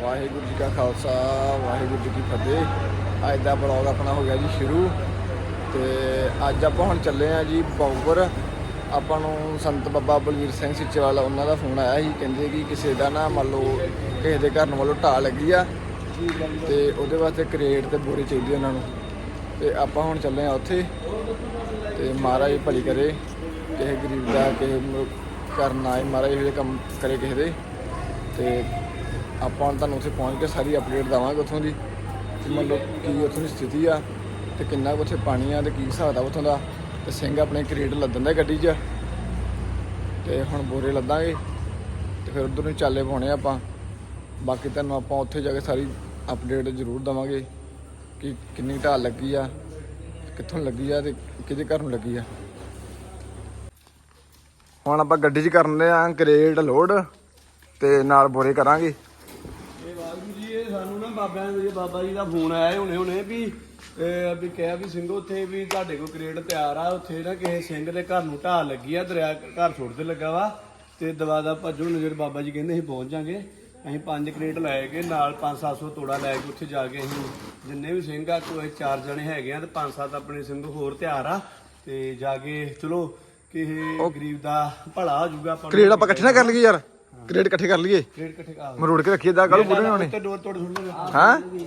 ਵਾਹਿਗੁਰੂ ਜੀ ਕਾ ਖਾਲਸਾ, ਵਾਹਿਗੁਰੂ ਜੀ ਕੀ ਫਤਿਹ। ਅੱਜ ਦਾ ਬਲੌਗ ਆਪਣਾ ਹੋ ਗਿਆ ਜੀ ਸ਼ੁਰੂ। ਤੇ ਅੱਜ ਆਪਾਂ ਹੁਣ ਚੱਲੇ ਆ ਜੀ ਬੌਗਰ ਆਪਾਂ ਨੂੰ ਸੰਤ ਬਾਬਾ ਬਲਵੀਰ ਸਿੰਘ ਸਿੱਚੇਵਾਲ, ਉਹਨਾਂ ਦਾ ਫੋਨ ਆਇਆ ਸੀ। ਕਹਿੰਦੇ ਕਿ ਕਿਸੇ ਦਾ ਨਾ ਮੰਨ ਲਓ ਕਿਸੇ ਦੇ ਘਰ ਨੂੰ ਵੱਲੋਂ ਢਾਹ ਲੱਗੀ ਆ। ਤੇ ਉਹਦੇ ਵਾਸਤੇ ਕਰੇਟ ਤੇ ਬੋਰੀ ਚਾਹੀਦੀ ਉਹਨਾਂ ਨੂੰ। ਤੇ ਆਪਾਂ ਹੁਣ ਚੱਲੇ ਆ ਉੱਥੇ। ਤੇ ਮਹਾਰਾਜ ਭਲੀ ਕਰੇ। ਕਿਸੇ ਗਰੀਬ ਦਾ, ਕਿਸੇ ਨੂੰ ਕਰਨਾ ਹੈ ਮਹਾਰਾਜ ਇਹੋ ਕੰਮ ਕਰੇ ਕਿਸੇ ਦੇ। ਤੇ ਆਪਾਂ ਹੁਣ ਤੁਹਾਨੂੰ ਉੱਥੇ ਪਹੁੰਚ ਕੇ ਸਾਰੀ ਅਪਡੇਟ ਦਵਾਂਗੇ ਉੱਥੋਂ ਦੀ, ਕਿ ਲਓ ਕੀ ਉੱਥੋਂ ਦੀ ਸਥਿਤੀ ਆ, ਤੇ ਕਿੰਨਾ ਕੁ ਉੱਥੇ ਪਾਣੀ ਆ ਤੇ ਕੀ ਹਿਸਾਬ ਆ ਉੱਥੋਂ ਦਾ, ਤੇ ਸਿੰਘ ਆਪਣੇ ਕਰੇਟ ਲੱਦਣ ਦਾ ਗੱਡੀ 'ਚ, ਤੇ ਹੁਣ ਬੋਰੇ ਲੱਦਾਂਗੇ, ਤੇ ਫਿਰ ਉਧਰ ਨੂੰ ਚਾਲੇ ਪਾਉਣੇ ਆ ਆਪਾਂ। ਬਾਕੀ ਤੁਹਾਨੂੰ ਆਪਾਂ ਉੱਥੇ ਜਾ ਕੇ ਸਾਰੀ ਅਪਡੇਟ ਜ਼ਰੂਰ ਦਵਾਂਗੇ, ਕਿ ਕਿੰਨੀ ਢਾਲ ਲੱਗੀ ਆ, ਕਿੱਥੋਂ ਲੱਗੀ ਆ ਤੇ ਕਿਹਦੇ ਘਰ ਨੂੰ ਲੱਗੀ ਆ। ਹੁਣ ਆਪਾਂ ਗੱਡੀ 'ਚ ਕਰਨੇ ਆ ਕਰੇਟ ਲੋਡ ਤੇ ਨਾਲ ਬੋਰੇ ਕਰਾਂਗੇ ਇਹ ਵਾਹਿਗੁਰੂ ਜੀ ਇਹ ਸਾਨੂੰ ਨਾ ਬਾਬਿਆਂ ਦੇ ਬਾਬਾ ਜੀ ਦਾ ਫੋਨ ਆਇਆ ਹੁਣੇ ਹੁਣੇ ਵੀ ਇਹ ਵੀ ਕਿਹਾ ਵੀ ਸਿੰਘੋ ਉੱਥੇ ਵੀ ਤੁਹਾਡੇ ਕੋਲ ਕ੍ਰੇਡ ਤਿਆਰ ਆ ਉੱਥੇ ਨਾ ਕਿਸੇ ਸਿੰਘ ਦੇ ਘਰ ਨੂੰ ਢਾਹ ਲੱਗੀ ਆ ਦਰਿਆ ਘਰ ਛੋੜਦੇ ਲੱਗਾ ਵਾ ਤੇ ਦਵਾ ਦਾ ਭੱਜੋ ਨਜ਼ਰ ਬਾਬਾ ਜੀ ਕਹਿੰਦੇ ਅਸੀਂ ਪਹੁੰਚ ਜਾਾਂਗੇ ਅਸੀਂ ਪੰਜ ਕ੍ਰੇਟ ਲੈ ਕੇ ਨਾਲ 5-700 ਤੋੜਾ ਲੈ ਕੇ ਉੱਥੇ ਜਾ ਕੇ ਅਸੀਂ ਜਿੰਨੇ ਵੀ ਸਿੰਘ ਆ ਕੋਈ ਚਾਰ ਜਣੇ ਹੈਗੇ ਆ ਤੇ ਪੰਜ ਸੱਤ ਆਪਣੇ ਸਿੰਘ ਹੋਰ ਤਿਆਰ ਆ ਤੇ ਜਾ ਕੇ ਚਲੋ ਕਿਸੇ ਗਰੀਬ ਦਾ ਭਲਾ ਹੋ ਜਾਊਗਾ ਆਪਾਂ ਨੂੰ। ਕਰੇਟ ਆਪਾਂ ਇਕੱਠੇ ਨਾ ਕਰ ਲਈਏ ਯਾਰ ਕਰੇਟ ਇਕੱਠੇ ਕਰ ਲਈਏ? ਕ੍ਰੇਡ ਇਕੱਠੇ ਕਰ ਮਰੋੜ ਕੇ ਰੱਖੀਏ ਦਾ ਕਾਲੂ ਬੁੱਢੇ ਨੇ ਹੋਣੇ ਤੇ ਡੋਰ ਤੋੜ ਸੁਣ ਲਓ ਹਾਂ? ਨਹੀਂ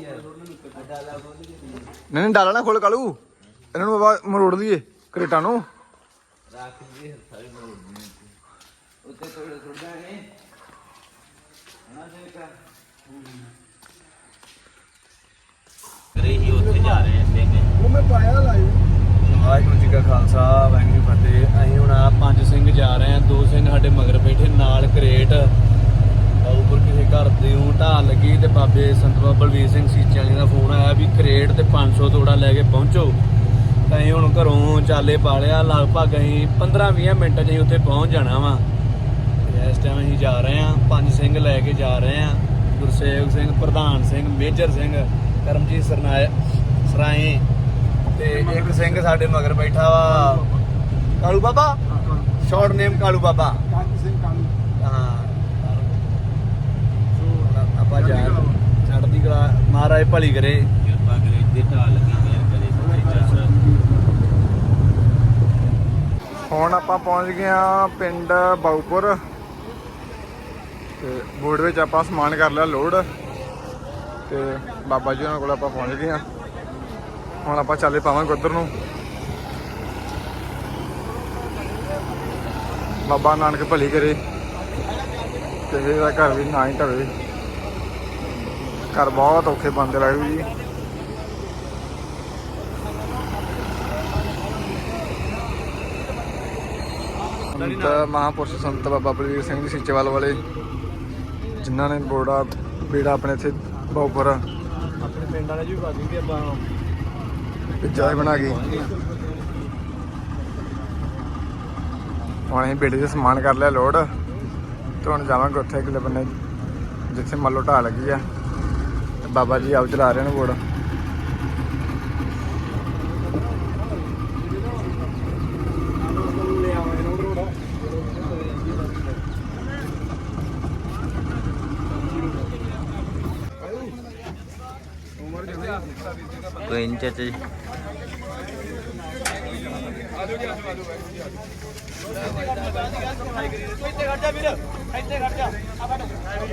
ਨਹੀਂ ਡਾਲਾ ਨਾ ਖੋਲ ਕਾਲੂ। ਇਹਨਾਂ ਨੂੰ ਬਾਬਾ ਮਰੋੜ ਲਈਏ ਕਰੇਟਾਂ ਨੂੰ। ਉਹ ਮੈਂ ਪਾਇਆ ਲਾਈਵ ਵਾਹਿਗੁਰੂ ਜੀ ਕਾ ਖਾਲਸਾ, ਵਾਹਿਗੁਰੂ ਜੀ ਫਤਿਹ। ਅਸੀਂ ਹੁਣ ਆ ਪੰਜ ਸਿੰਘ ਜਾ ਰਹੇ ਆ ਦੋ ਸਿੰਘ ਸਾਡੇ ਮਗਰ ਬੈਠੇ, ਨਾਲ ਕਰੇਟ। ਉੱਪਰ ਕਿਸੇ ਘਰ ਦੇ ਉਹ ਢਾਹ ਲੱਗੀ ਤੇ ਬਾਬੇ ਸੰਤ ਬਾਬਾ ਬਲਵੀਰ ਸਿੰਘ ਸੀਚੇ ਵਾਲੇ ਦਾ ਫੋਨ ਆਇਆ ਵੀ ਕਰੇਟ ਤੇ 500 ਤੋੜਾ ਲੈ ਕੇ ਪਹੁੰਚੋ। ਤਾਂ ਅਸੀਂ ਹੁਣ ਘਰੋਂ ਚਾਲੇ ਪਾ ਲਿਆ ਲਗਭਗ ਅਸੀਂ 15-20 ਮਿੰਟ 'ਚ ਅਸੀਂ ਉੱਥੇ ਪਹੁੰਚ ਜਾਣਾ ਵਾ। ਇਸ ਟਾਈਮ ਅਸੀਂ ਜਾ ਰਹੇ ਆ ਪੰਜ ਸਿੰਘ ਲੈ ਕੇ ਜਾ ਰਹੇ ਆ ਗੁਰਸੇਵਕ ਸਿੰਘ, ਪ੍ਰਧਾਨ ਸਿੰਘ, ਮੇਜਰ ਸਿੰਘ, ਕਰਮਜੀਤ ਸਰਨਾਇ ਸਰਾਏ। ਤੇ ਇੱਕ ਸਿੰਘ ਸਾਡੇ ਮਗਰ ਬੈਠਾ ਵਾ। ਕਾਲੂ ਬਾਬਾ? Short name Kalu Baba. ਹਾਂ। ਸੋ ਆਪਾਂ ਜਾ ਚੜ੍ਹਦੀ ਕਲਾ ਮਹਾਰਾਜ ਭਲੀ ਕਰੇ। ਕਿਰਪਾ ਕਰੇ ਤੇ ਢਾਲ ਲੱਗੀ ਮੇਰ ਕਰੇ ਸੱਚਾ ਹੁਣ ਆਪਾਂ ਪਹੁੰਚ ਗਏ ਆ ਪਿੰਡ ਬਾਉਪੁਰ ਤੇ ਬੋਰਡ ਵਿੱਚ ਆਪਾਂ ਸਮਾਨ ਕਰ ਲਿਆ ਲੋਡ। ਤੇ ਬਾਬਾ ਜੀ ਉਹਨਾਂ ਕੋਲ ਆਪਾਂ ਪਹੁੰਚ ਗਏ ਆ ਹੁਣ ਆਪਾਂ ਚਾਲੇ ਪਾਵਾਂਗੇ ਉਧਰ ਨੂੰ। ਬਾਬਾ ਨਾਨਕ ਭਲੀ ਕਰੇ। ਤੇ ਇਹਦਾ ਘਰ ਵੀ ਨਾ ਹੀ ਢਵੇ ਘਰ ਬਹੁਤ ਔਖੇ ਬੰਦੇ ਲੱਗਦੇ ਜੀ। ਸੰਤ ਮਹਾਪੁਰਸ਼ ਸੰਤ ਬਾਬਾ ਬਲਵੀਰ ਸਿੰਘ ਜੀ ਸੀਚੇਵਾਲ ਵਾਲੇ, ਜਿਨ੍ਹਾਂ ਨੇ ਬੋੜਾ, ਬੇੜਾ ਆਪਣੇ ਇੱਥੇ ਬਾਉਪੁਰ ਆਪਣੇ ਪਿੰਡ ਵਾਲੇ ਜੀ ਭਾਜੀ ਕਿ ਆਪਾਂ। ਪਿੱਜਾ ਹੀ ਬਣਾ ਗਈ ਹੁਣ ਅਸੀਂ ਬੇੜੇ 'ਚ ਸਮਾਨ ਕਰ ਲਿਆ ਲੋਡ। ਤੇ ਹੁਣ ਜਾਵਾਂਗੇ ਉੱਥੇ ਅਗਲੇ ਬੰਨੇ, ਜਿੱਥੇ ਮੰਨ ਲਓ ਢਾਹ ਲੱਗੀ ਆ। ਬਾਬਾ ਜੀ ਆਪ ਚਲਾ ਰਹੇ ਨੇ ਬੋੜ ਕੋਈ ਨਹੀਂ ਚਾਚਾ ਜੀ ਇੱਥੇ ਖੜ ਜਾ ਵੀਰ ਇੱਥੇ ਖੜ ਜਾ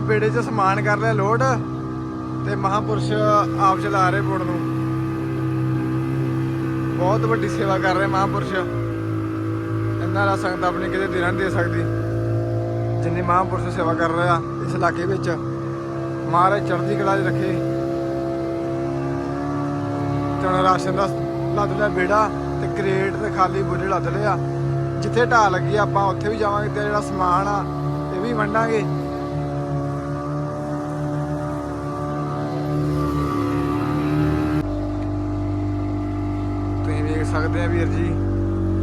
ਬੇੜੇ 'ਚ ਸਮਾਨ ਕਰ ਲਿਆ ਲੋਡ ਤੇ ਮਹਾਪੁਰਸ਼ ਆਪ ਚਲਾ ਰਹੇ ਬੋਟ ਨੂੰ। ਬਹੁਤ ਵੱਡੀ ਸੇਵਾ ਕਰ ਰਹੇ ਮਹਾਪੁਰਸ਼। ਇੰਨਾ ਦਾ ਸੰਗਤ ਆਪਣੀ ਕਿਤੇ ਦੇਣਾ ਨਹੀਂ ਦੇ ਸਕਦੀ। ਜਿੰਨੀ ਮਹਾਪੁਰਸ਼ ਸੇਵਾ ਕਰ ਰਿਹਾ ਇਸ ਇਲਾਕੇ ਵਿੱਚ। ਮਹਾਰਾਜ ਚੜ੍ਹਦੀ ਕਲਾ 'ਚ ਰੱਖੇ। ਤੇ ਰਾਸ਼ਨ ਦਾ ਲੱਦ ਲਿਆ ਬੇੜਾ ਤੇ ਕ੍ਰੇਟ ਤੇ ਖਾਲੀ ਬੁੱਢੇ ਲੱਦ ਲਿਆ ਜਿੱਥੇ ਢਾਹ ਲੱਗੀ ਆ, ਆਪਾਂ ਉੱਥੇ ਵੀ ਜਾਵਾਂਗੇ ਤੇ ਜਿਹੜਾ ਸਮਾਨ ਆ ਇਹ ਵੀ ਵੰਡਾਂਗੇ। ਦੇਖ ਸਕਦੇ ਆ ਵੀਰ ਜੀ।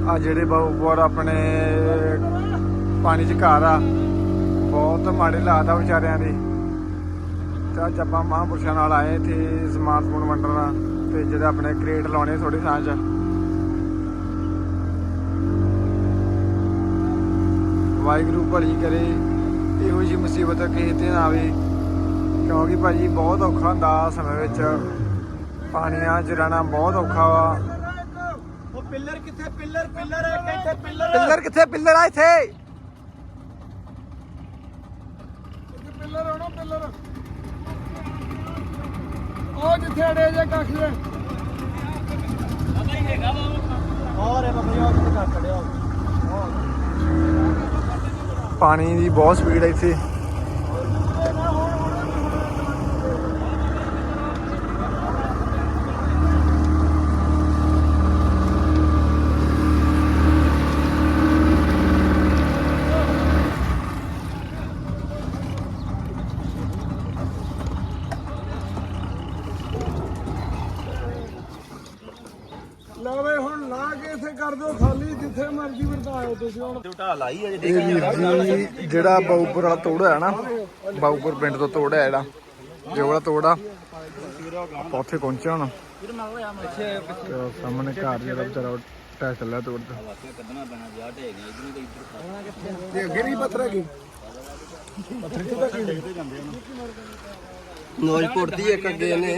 ਆ ਜਿਹੜੇ ਬਾਬੂਪੁਰ ਆਪਣੇ ਪਾਣੀ 'ਚ ਘਰ ਆ, ਬਹੁਤ ਮਾੜੇ ਹਾਲਾਤ ਆ ਵਿਚਾਰਿਆਂ ਦੇ। ਤੇ ਅੱਜ ਆਪਾਂ ਮਹਾਂਪੁਰਸ਼ਾਂ ਨਾਲ ਆਏ ਇੱਥੇ ਸਮਾਨ ਸਮੂਨ ਵੰਡਣਾ ਤੇ ਜਿਹੜੇ ਆਪਣੇ ਕ੍ਰੇਟ ਲਾਉਣੇ ਥੋੜੇ ਥਾਂ 'ਚ। ਵਾਹਿਗੁਰੂ ਭਲੀ ਕਰੇ, ਇਹੋ ਜਿਹੀ ਮੁਸੀਬਤ ਕਿਸੇ ਤੇ ਨਾ ਆਵੇ, ਕਿਉਂਕਿ ਭਾਜੀ ਬਹੁਤ ਔਖਾ ਹੁੰਦਾ ਸਮੇਂ ਵਿੱਚ। ਪਾਣੀਆਂ 'ਚ ਰਹਿਣਾ ਬਹੁਤ ਔਖਾ ਵਾ। ਪਿੱਲਰ ਕਿੱਥੇ? ਪਿੱਲਰ ਪਿੱਲਰ ਇੱਕ ਇੱਥੇ ਪਿੱਲਰ। ਪਿੱਲਰ ਕਿੱਥੇ? ਪਿੱਲਰ ਆ ਇੱਥੇ। ਪਿੱਲਰ ਆਉਣਾ ਪਿੱਲਰ। ਉਹ ਜਿੱਥੇ ਅੜੇ ਜੇ ਕੱਖ ਜੇ ਹੋਰ ਇਹ ਬਾਬਾ ਉਹ ਕਿੱਥੇ ਅੜਿਆ ਪਾਣੀ ਦੀ ਬਹੁਤ ਸਪੀਡ ਹੈ ਇੱਥੇ ਲਵੇ ਹੁਣ ਲਾ ਕੇ ਇੱਥੇ ਕਰ ਦਿਓ ਖਾਲੀ ਜਿੱਥੇ ਮਰਜ਼ੀ ਵਰਤਾਓ ਤੁਸੀਂ ਹੁਣ। ਢਾ ਲਾਈ ਹੈ ਇਹ ਵੀਰ ਜੀ ਜਿਹੜਾ ਬਾਉਪੁਰ ਵਾਲਾ ਤੋੜ ਹੈ ਨਾ ਬਾਉਪੁਰ ਪਿੰਡ ਤੋਂ ਤੋੜ ਹੈ ਜਿਹੜਾ ਇਹ ਵਾਲਾ ਤੋੜ ਆ ਆਪਾਂ ਉੱਥੇ ਪਹੁੰਚੇ ਹੁਣ। ਸਾਹਮਣੇ ਘਰ ਜਿਹੜਾ ਵਿਚਾਰਾ ਟੈ ਚੱਲਿਆ ਤੋੜ ਤੇ। ਤੇ ਅੱਗੇ ਨਹੀਂ ਪੱਥਰ ਹੈਗੀ? ਨੋਜ ਪੁੱਟਦੀ ਇੱਕ ਅੱਗੇ ਨੇ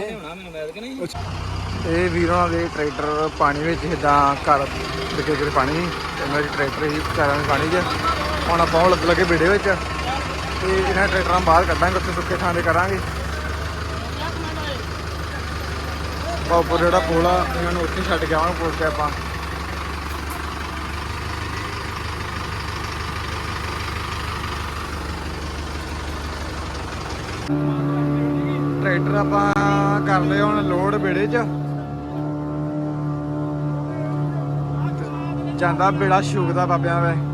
ਇਹ ਵੀਰਾਂ ਦੇ ਟਰੈਕਟਰ ਪਾਣੀ ਵਿੱਚ ਜਿੱਦਾਂ ਘਰ ਡਿੱਗੇ ਜਿਹੜੇ ਪਾਣੀ ਸੀ ਇਹਨਾਂ ਦੇ ਟਰੈਕਟਰ ਹੀ ਵਿਚਾਰਿਆਂ ਦੇ ਪਾਣੀ 'ਚ। ਹੁਣ ਆਪਾਂ ਹੁਣ ਲੱਗ ਲੱਗੇ ਬੇੜੇ ਵਿੱਚ ਤੇ ਇਹਨਾਂ ਟਰੈਕਟਰਾਂ ਬਾਹਰ ਕੱਢਾਂਗੇ, ਉੱਥੇ ਸੁੱਕੇ ਥਾਂ ਤੇ ਕਰਾਂਗੇ। ਬਾਪੂ ਜਿਹੜਾ ਪੁਲ ਆ, ਇਹਨਾਂ ਨੂੰ ਉੱਥੇ ਛੱਡ ਕੇ ਆਵਾਂਗੇ ਪੁਲ ਤੇ ਆਪਾਂ। ਟਰੈਕਟਰ ਆਪਾਂ ਕਰ ਲਏ ਹੁਣ ਲੋਡ ਬੇੜੇ 'ਚ। ਜਾਂਦਾ ਬੇੜਾ ਸ਼ੂਕਦਾ ਬਾਬਿਆਂ ਵੇ।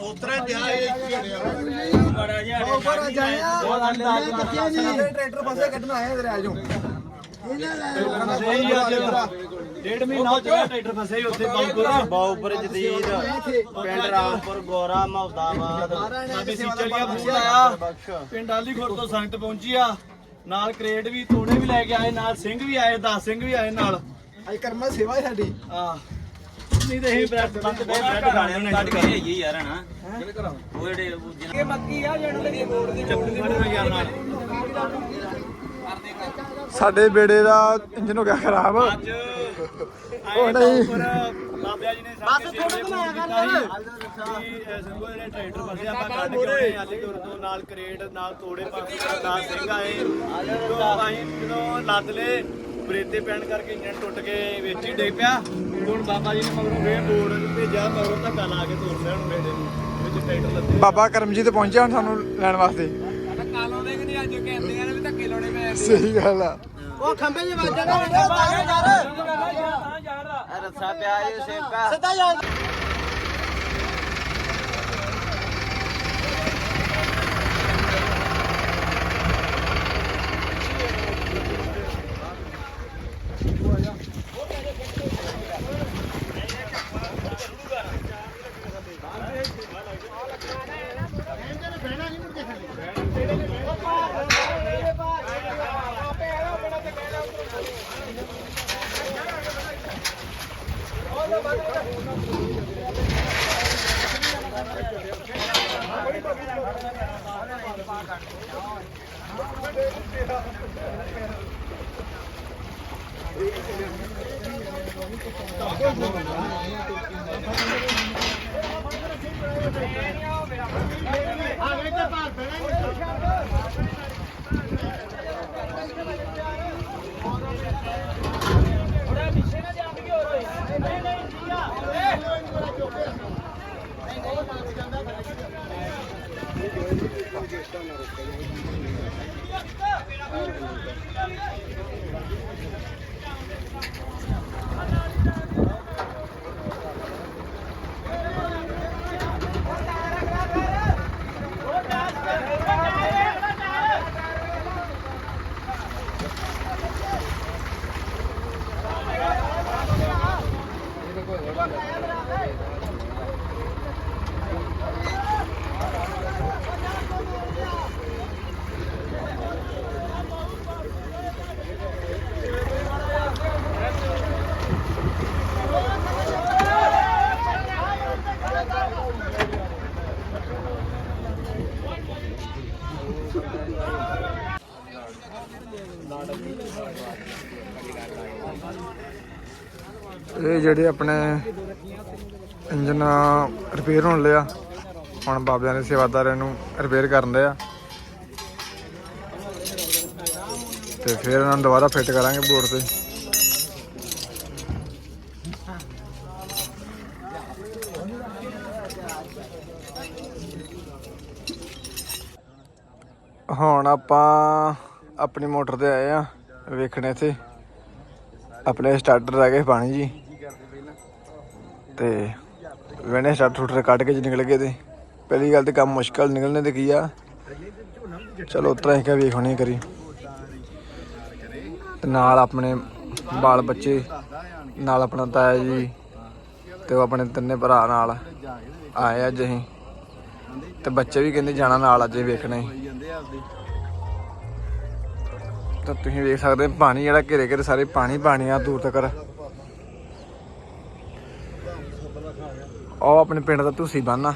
ਉਤਰੇ ਦਿਆ ਇਹ ਬੜਾ ਜਿਹਾ ਉੱਪਰ ਜਾਇਆ ਸਾਡੇ ਟਰੈਕਟਰ ਪਾਸੇ ਕੱਢਣਾ ਆਇਆ ਇਧਰ ਆ। ਜਾਓ ਸਹੀ ਅੱਜ ਡੇਢ ਮਹੀਨਾ ਹੋ ਚੁੱਕਾ ਟਰੈਕਟਰ ਫਸੇ ਹੀ ਉੱਥੇ ਬਾਉਪੁਰ ਬਾਉਪੁਰ ਜਦੀਦ ਪਿੰਡ ਰਾਮਪੁਰ ਗੋਰਾ ਮਹਦਾਬਾਦ ਸਾਡੇ ਸੀਚਲੀਆ ਫੂਲ ਆਇਆ ਪਿੰਡ ਆਲੀ ਖੁਰ ਤੋਂ ਸੰਗਤ ਪਹੁੰਚੀ ਆ। ਨਾਲ ਕਰੇਟ ਵੀ ਤੋੜੇ ਵੀ ਲੈ ਕੇ ਆਏ ਨਾਲ ਸਿੰਘ ਵੀ ਆਏ 10 ਸਿੰਘ ਵੀ ਆਏ ਨਾਲ। ਅੱਜ ਕਰਮਾ ਸੇਵਾ ਹੈ ਸਾਡੀ। ਆ ਨਹੀਂ ਤੇ ਅਸੀਂ ਬ੍ਰੈਡ ਬੰਦ ਦੇ ਬ੍ਰੈਡ ਖਾਣੇ ਉਹਨੇ ਕੱਢ ਕੇ ਹੈਗੀ ਯਾਰ ਹਨਾ। ਉਹ ਜਿਹੜੇ ਉਹ ਇਹ ਮੱਕੀ ਆ ਜਿਹੜੇ ਦੇ ਬੋਰਡ ਦੀ ਚੱਪਲੀ ਕੱਢ ਗਿਆ ਨਾਲ। ਸਾਡੇ ਬੇੜੇ ਦਾ ਇੰਜਨ ਹੋ ਗਿਆ ਖਰਾਬ। ਅੱਜ ਉਹ ਨਹੀਂ। ਬਾਬਿਆ ਜੀ ਨੇ ਸਾਡੇ ਥੋੜਾ ਘੁਮਾਇਆ ਕਰ ਸਿੰਘੋ ਜਿਹੜੇ ਟਰੈਕਟਰ ਫਸੇ ਆਪਾਂ ਕੱਢ ਕੇ ਆਏ ਤੋਂ ਨਾਲ ਕਰੇਟ ਨਾਲ ਤੋੜੇ ਪਾਸੇ ਨਾਲ ਸਿੰਘ ਆਏ। ਜਦੋਂ ਅਸੀਂ ਜਦੋਂ ਲੱਦ ਲਏ ਬਰੇਤੇ ਪੈਣ ਕਰਕੇ ਇੰਜਨ ਟੁੱਟ ਕੇ ਵਿੱਚ ਹੀ ਡਿੱਗ ਪਿਆ। ਹੁਣ ਬਾਬਾ ਜੀ ਨੇ ਮਗਰੋਂ ਫੇਰ ਬੋਰਡ ਭੇਜਿਆ ਮਗਰੋਂ ਧੱਕਾ ਲਾ ਕੇ ਤੋੜ ਲਿਆ ਹੁਣ ਬੇੜੇ ਨੂੰ ਵਿੱਚ ਟਰੈਕਟਰ ਲੱਦੇ ਬਾਬਾ ਕਰਮਜੀਤ ਪਹੁੰਚਿਆ ਹੁਣ ਸਾਨੂੰ ਲੈਣ ਵਾਸਤੇ। ਕਾਲੋਂ ਦੇ ਕਿ ਅੱਜ ਕਹਿੰਦੇ ਆ ਵੀ ਧੱਕੇ ਲਾਉਣੇ ਪਏ ਸਹੀ ਗੱਲ ਆ। ਉਹ ਖੰਭੇ 'ਚ ਵੱਜਣਾ ਰੱਸਾ ਪਿਆ ਇਹ ਸੇਕਾ ਸਿੱਧਾ ਜਾ ਇਹ ਜਿਹੜੇ ਆਪਣੇ ਇੰਜਨ ਰਿਪੇਅਰ ਹੋਣ ਲਿਆ। ਹੁਣ ਬਾਬਿਆਂ ਦੇ ਸੇਵਾਦਾਰ ਨੂੰ ਰਿਪੇਅਰ ਕਰਨ ਦੇ ਆ। ਤੇ ਫਿਰ ਇਹਨਾਂ ਨੂੰ ਦੁਬਾਰਾ ਫਿੱਟ ਕਰਾਂਗੇ ਬੋਰਡ ਤੇ। ਹੁਣ ਆਪਾਂ ਆਪਣੀ ਮੋਟਰ ਤੇ ਆਏ ਆ ਵੇਖਣੇ ਇੱਥੇ। ਆਪਣੇ ਸਟਾਰਟਰ ਰਹਿ ਗਏ ਪਾਣੀ ਜੀ। ਤੇ ਵੇਣੇ ਸਟਾਰਟਰ ਟੂਟਰ ਕੱਢ ਕੇ ਜੀ ਨਿਕਲ ਗਏ ਤੇ। ਪਹਿਲੀ ਗੱਲ ਤੇ ਕੰਮ ਮੁਸ਼ਕਲ ਨਿਕਲਣੇ ਤੇ ਕੀ ਆ? ਚਲੋ ਉਤਰਾ ਹੀ ਕਾ ਵੇਖ ਹੋਣੀ ਕਰੀ। ਤੇ ਨਾਲ ਆਪਣੇ ਬਾਲ ਬੱਚੇ, ਨਾਲ ਆਪਣਾ ਤਾਇਆ ਜੀ ਤੇ ਉਹ ਆਪਣੇ ਤਿੰਨੇ ਭਰਾ ਨਾਲ ਆਏ ਅੱਜ ਅਸੀਂ। ਤੇ ਬੱਚੇ ਵੀ ਕਹਿੰਦੇ ਜਾਣਾ ਨਾਲ ਅੱਜ ਵੇਖਣਾ। ਹੀ ਤਾਂ ਤੁਸੀਂ ਵੇਖ ਸਕਦੇ ਪਾਣੀ ਜਿਹੜਾ ਘੇਰੇ ਘੇਰੇ ਸਾਰੇ ਪਾਣੀ ਪਾਣੀ ਆ ਦੂਰ ਤੱਕ। ਉਹ ਆਪਣੇ ਪਿੰਡ ਦਾ ਤੁਸੀਂ ਬੰਨਾ